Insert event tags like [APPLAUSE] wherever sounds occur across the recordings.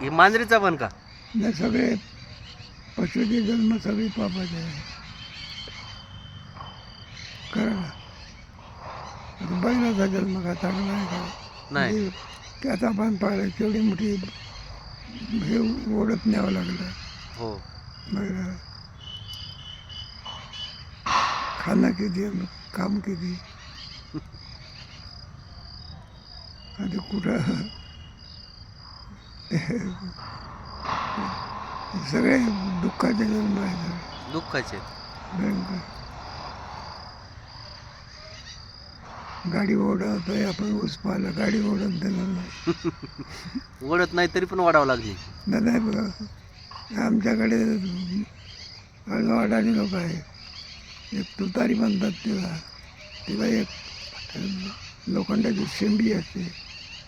हे मांजरीचा पण का? हे सगळे पशुचे जन्म सगळे पापाचे आहे. खरं ना. आता बैलाचा जन्म का? चांगला आहे का? नाही. त्याचा पण पाहिलं केवढी मोठी हे ओढत न्यावं लागलं. हो. बैलाला खाणं किती काम किती? [LAUGHS] आणि कुठं सगळे दुःखाचे जन्म आहेत. दुःखाचे? गाडी ओढवतोय आपण ऊस पाहिलं गाडी ओढत देणार नाही. [LAUGHS] ओढत नाही तरी पण वाढावं लागली. नाही नाही बघा. आमच्याकडे अडवाडाणी लोक आहे एक तुतारी म्हणतात तिला. तिला एक लोखंडाची शेंबी असते.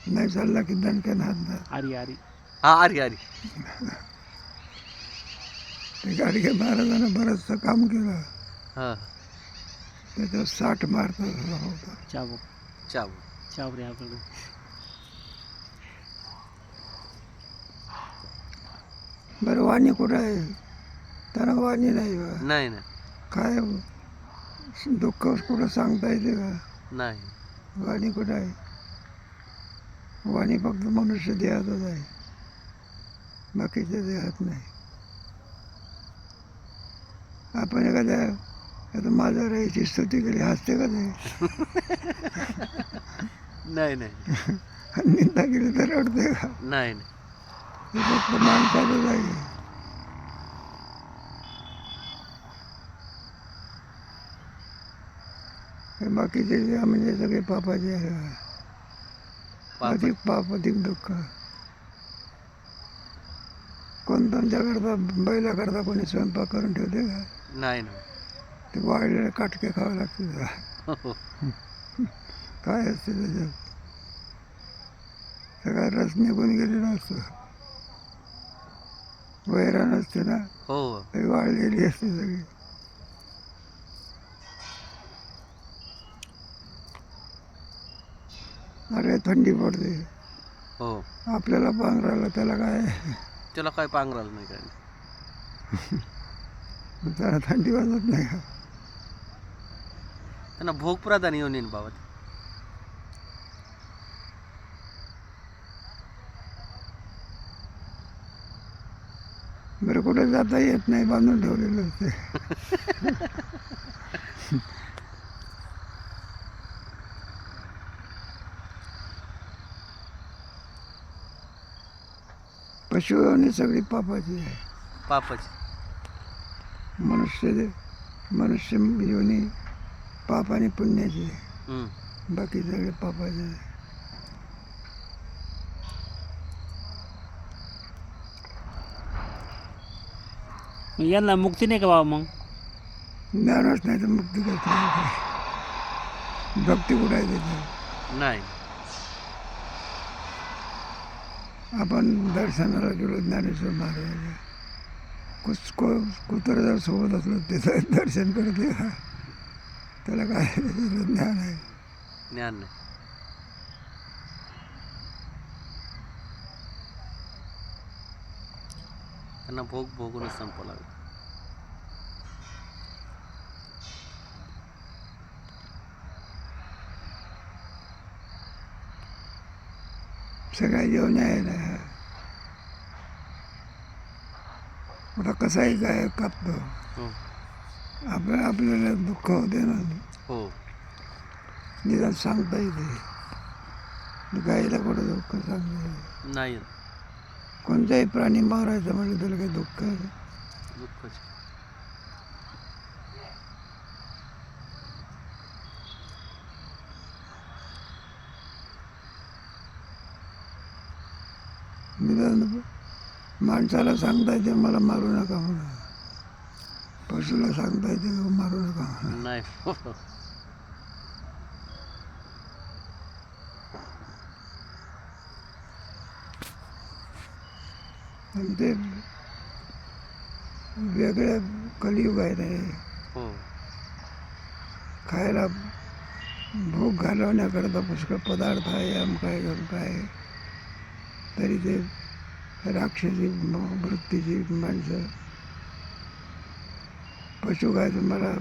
नाही चालला की दणक्यान हात आरी आरी. हा अरे अरे ते गाडगे महाराजानं बरंचसं काम केलं. हा. त्याचं साठ मार्क होता. चाबू चाबू चाबरे आपल्याकडे. बरं वाणी कुठं आहे? त्याला वाणी नाही बा नाही ना काय दुःख कुठं सांगता येते का? नाही. वाणी कुठं आहे? वाणी फक्त मनुष्य देहातच आहे. बाकीच्या देहात नाही. आपण एखाद्या आता माझ्या राहायची स्तुती केली हसते का नाही? [LAUGHS] नाही निंदा केली तर रडते का? नाही फक्त माणसातच आहे. बाकीचे म्हणजे सगळे पापाचे आहे. अधिक पाप अधिक दुःख. कोण तुमच्याकरता बैलाकरता कोणी स्वयंपाक करून ठेवते का? नाही ना. ते वाळलेले काटके खावे लागते. हो. काय असते त्याच्यात? सगळा रस निघून गेलेला असतो. वैराण असते ना? हो. ते वाळलेली असते सगळी. अरे थंडी पडते. हो. आपल्याला पांघरायला त्याला काय? त्याला काय पांघरायला नाही काय नाही. [LAUGHS] त्याला थंडी वाजत नाही. का त्यांना भोग प्रधान येऊन येईन बाबा ते. बरं कुठे जाता येत नाही बांधून ठेवलेलं असते. [LAUGHS] पशु आणि सगळी पापाची आहे. पापाची. मनुष्य मनुष्य योनी पाप आणि पुण्याची आहे. बाकी सगळे पापाचे आहे मग यांना मुक्ती नाही का बाबा मग? ज्ञानच नाही तर मुक्ती काय भक्ती कुठं आहे त्याची? नाही. आपण दर्शनाला गेलो ज्ञानेश्वर महाराज कुस को कुत्र जर सोबत असलं त्याचं दर्शन करते का त्याला काय त्याचं ज्ञान आहे? ज्ञान नाही. त्यांना भोग भोगूनच संपवं लागलं सगळ्या जेवण ना आता कसाही काय कापतो. हो. आपल्या आपल्याला दुःख होते ना. हो. निदान सांगता येते. गाईला कुठं दुःख सांगता. नाही. कोणताही प्राणी मारायचा म्हणजे त्याला काही दुःख आहे? निदान माणसाला सांगता येते मला मारू नका म्हणून. पशुला सांगता येते का मारू नका नाही. हो आणि ते वेगळ्या कलियुग आहे ते हो. खायला भूक घालवण्याकरता पुष्कळ पदार्थ आहे आम काय गम काय तरी ते राक्षसी वृत्तीची माणसं. पशु काय तुम्हाला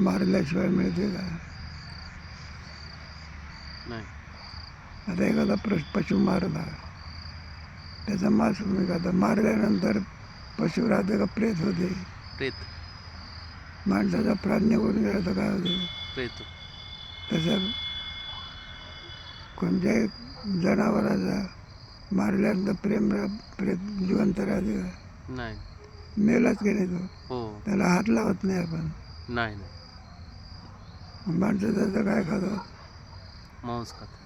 मारल्याशिवाय मिळते का? नाही. आता एखादा प्र पशु मारला त्याचा मांस खाता मारल्यानंतर पशु राहते का प्रेत होते? प्रेत. माणसाचा प्राण निघून गेला तर काय होते? प्रेत. तसं कोणत्याही जनावराचा मारल्यानंतर प्रेम प्रेत जिवंत राहते का? नाही. मेलाच की नाही तो. हो. त्याला हात लावत नाही आपण. नाही नाही. माणसं त्याचं काय खातो? मांस खात.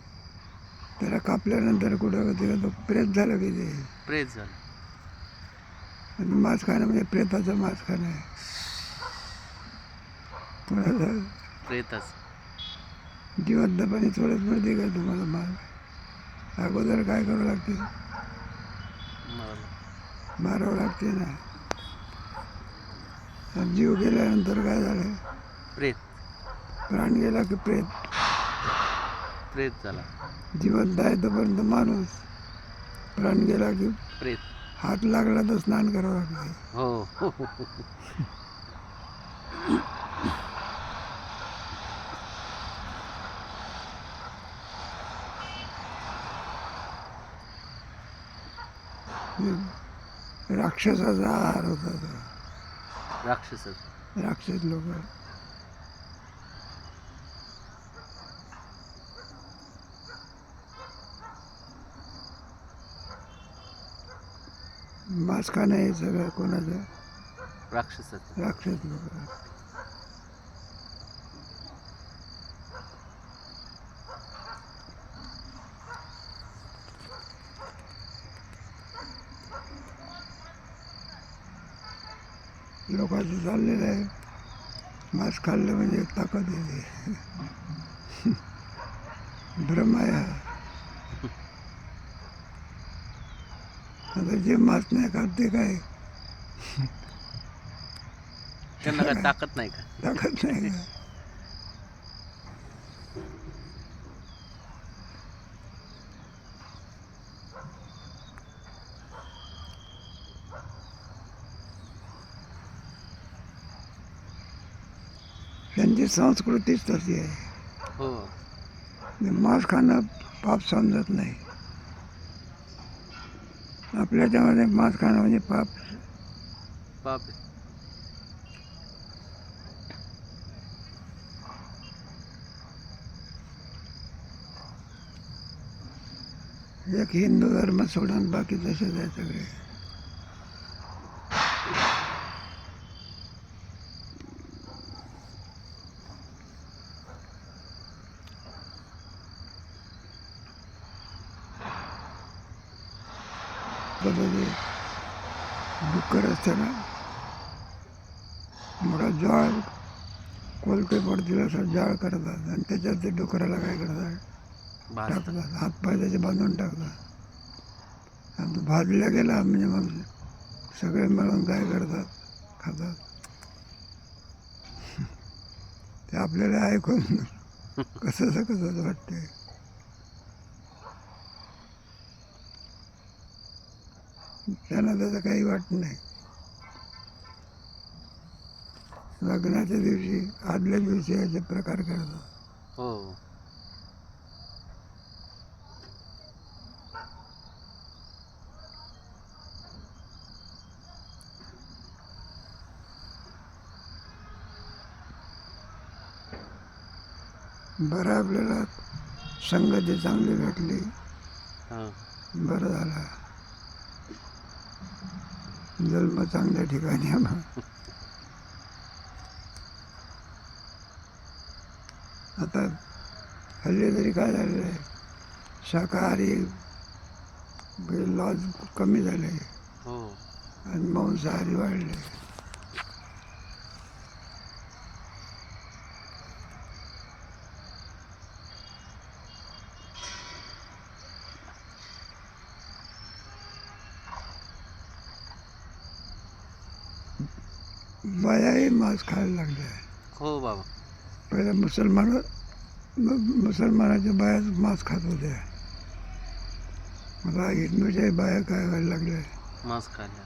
त्याला कापल्यानंतर कुठं का तो प्रेत झालं की ते. प्रेत झालं. आणि मांस खाणं म्हणजे प्रेताचं मांस खाणं आहे. प्रेतच. जिवंतपणे थोडंच मिळते का तुम्हाला मांस? अगोदर काय करावं लागते? मारावं लागते. ना. जीव गेल्यानंतर काय झालं? प्रेत. प्राण गेला की प्रेत. प्रेत झाला. जिवंत आहे तोपर्यंत माणूस प्राण गेला की प्रेत. हात लागला तर स्नान करावं लागते हो [LAUGHS] हो हो हो. राक्षसाचा आहार होता तो. राक्षसच राक्षस लोक. मांस खाणं हे सगळं कोणाचं? राक्षसच. राक्षस लोक. लोकांचं चाललेलं आहे. मांस खाल्लं म्हणजे ताकद येते भ्रम आहे हा. आता जे मांस नाही खात ते काय? त्यांना काय ताकद नाही का? ताकद नाही का? त्यांची संस्कृतीच तशी आहे. हो. मांस खाणं पाप समजत नाही. आपल्या त्यामध्ये मांस खाणं म्हणजे पाप. पाप. एक हिंदू धर्म सोडून बाकी तसेच आहे सगळे. बरोबर डुक्कर असताना मोठा जाळ कोलटे पडतील असं जाळ करतात आणि त्याच्यात ते डुकराला काय करतात? टाकतात. हातपाय त्याचे बांधून टाकतात. आणि तो भाजला गेला म्हणजे मग सगळे मिळून काय करतात? खातात. [LAUGHS] ते आपल्याला ऐकून [LAUGHS] कसं कसं वाटते त्यांना त्याचं काही वाटत नाही. लग्नाच्या दिवशी आदल्या दिवशी याचे प्रकार करतात हो. बरं आपल्याला संगती चांगली भेटली. बरं झालं. जन्म चांगल्या ठिकाणी आला. आता हल्ली तरी काय झालेलं आहे शाकाहारी लॉज कमी झाले. हो. आणि मांसाहारी वाढले. बायाही मांस खायला लागल्या हो बाबा. पहिल्या मुसलमान मुसलमानाच्या बाया मांस खात होत्या. आता हिंदूच्या बाया काय व्हायला लागल्या? मांस खाल्या